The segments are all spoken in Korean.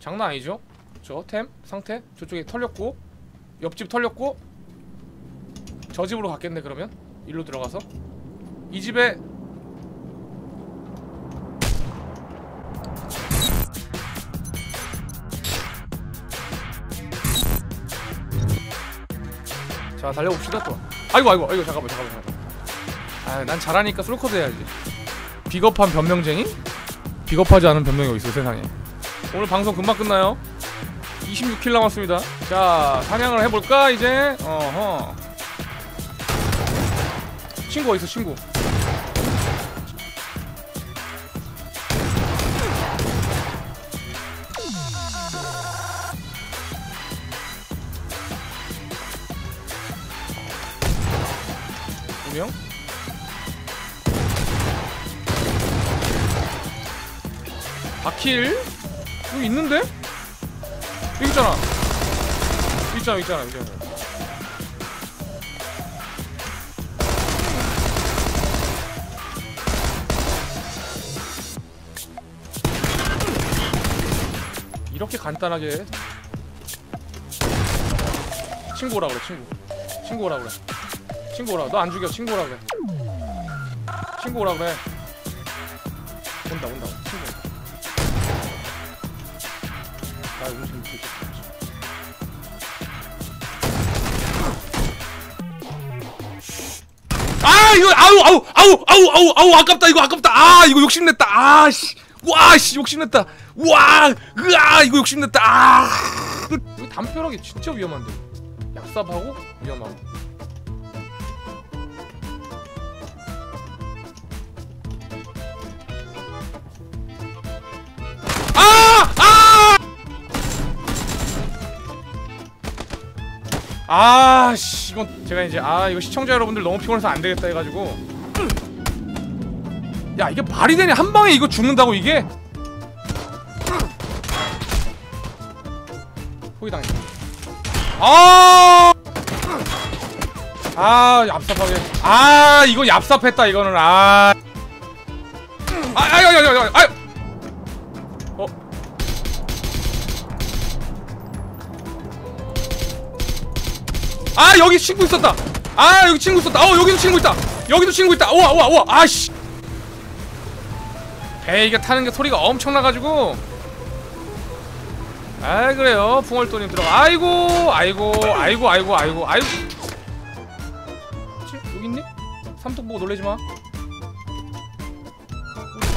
장난 아니죠? 저 템? 상태? 저쪽에 털렸고 옆집 털렸고 저 집으로 갔겠네 그러면? 일로 들어가서? 이 집에 자 달려봅시다 또. 아이고 아이고 아이고 잠깐만 잠깐만 잠깐만. 아난 잘하니까 솔커드 해야지. 비겁한 변명쟁이? 비겁하지 않은 변명이 어딨어 세상에 오늘 방송 금방 끝나요? 26킬 남았습니다. 자 사냥을 해볼까 이제? 어허. 친구 어딨어 친구? 두명? 바킬 여기 있는데? 여기 있잖아. 여기 있잖아 여기 있잖아 있잖아. 이렇게 간단하게 친구 오라 그래 친구. 친구 오라 그래. 친구 오라 너 안 죽여. 친구 오라 그래. 친구 오라 그래. 온다 온다. 친구 나 음식 먹고 아 이거 아우 아우 아우 아우 아우 아우 아깝다 이거 아깝다. 아 이거 욕심냈다. 아씨. 와씨 욕심냈다. 와 으아 이거 욕심냈다. 아. 이거 담벼락이 진짜 위험한데. 얍삽하고 위험하고. 아! 아! 아, 씨, 이건 제가 이제 아, 이거 시청자 여러분들 너무 피곤해서 안 되겠다 해 가지고 야, 이게 말이 되냐? 한 방에 이거 죽는다고 이게? 포기 당했 아! 아, 얍삽하게. 아, 이거 얍삽했다 이거는. 아. 아, 아, 야, 야, 야, 야. 아. 아 여기 친구 있었다. 아 여기 친구 있었다. 어 여기도 친구 있다. 여기도 친구 있다. 우와 우와 우와. 아씨. 배 이게 타는 게 소리가 엄청나가지고. 아 그래요. 풍월도님 들어가. 아이고 아이고 아이고 아이고 아이고 아이고. 치? 여기 있니? 삼뚝 보고 놀래지마.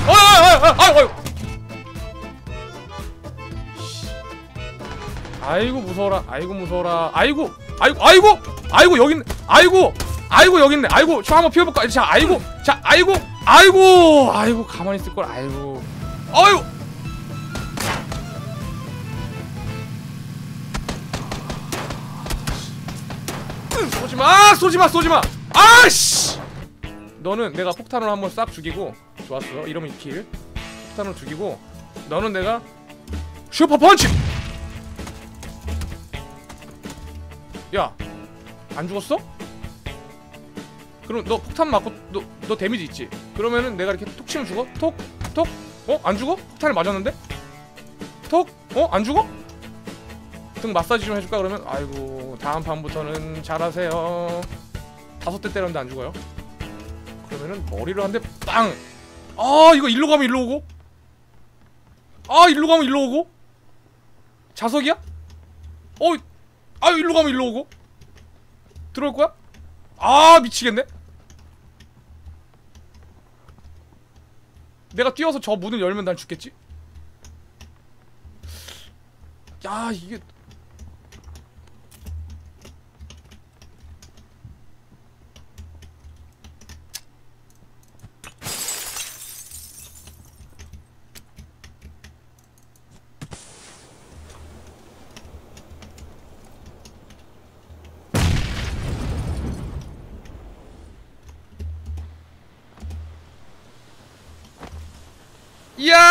어어어어어어 아이고 무서워라. 아이고 무서워라. 아이고 아이고 아이고! 아이고 여기 있네. 아이고 아이고 여기 있네. 아이고 저 한번 피워볼까? 자 아이고 자 아이고 아이고! 아이고 가만히 있을 걸 아이고. 아이고 쏘지마! 쏘지마! 쏘지마! 아씨! 너는 내가 폭탄을 한번 싹 죽이고 좋았어. 이러면 2킬. 폭탄을 죽이고 너는 내가 슈퍼 펀치 야, 안 죽었어? 그럼 너 폭탄 맞고 너, 너 데미지 있지? 그러면은 내가 이렇게 톡 치면 죽어? 톡? 톡? 어? 안 죽어? 폭탄을 맞았는데? 톡? 어? 안 죽어? 등 마사지 좀 해줄까 그러면? 아이고 다음 판부터는 잘하세요 다섯 대 때렸는데 안 죽어요 그러면은 머리를 한 대 빵! 아 이거 일로 가면 일로 오고 아 일로 가면 일로 오고 자석이야? 어 아 일로 가면 일로 오고 들어올 거야? 아 미치겠네 내가 뛰어서 저 문을 열면 난 죽겠지? 야 이게 이야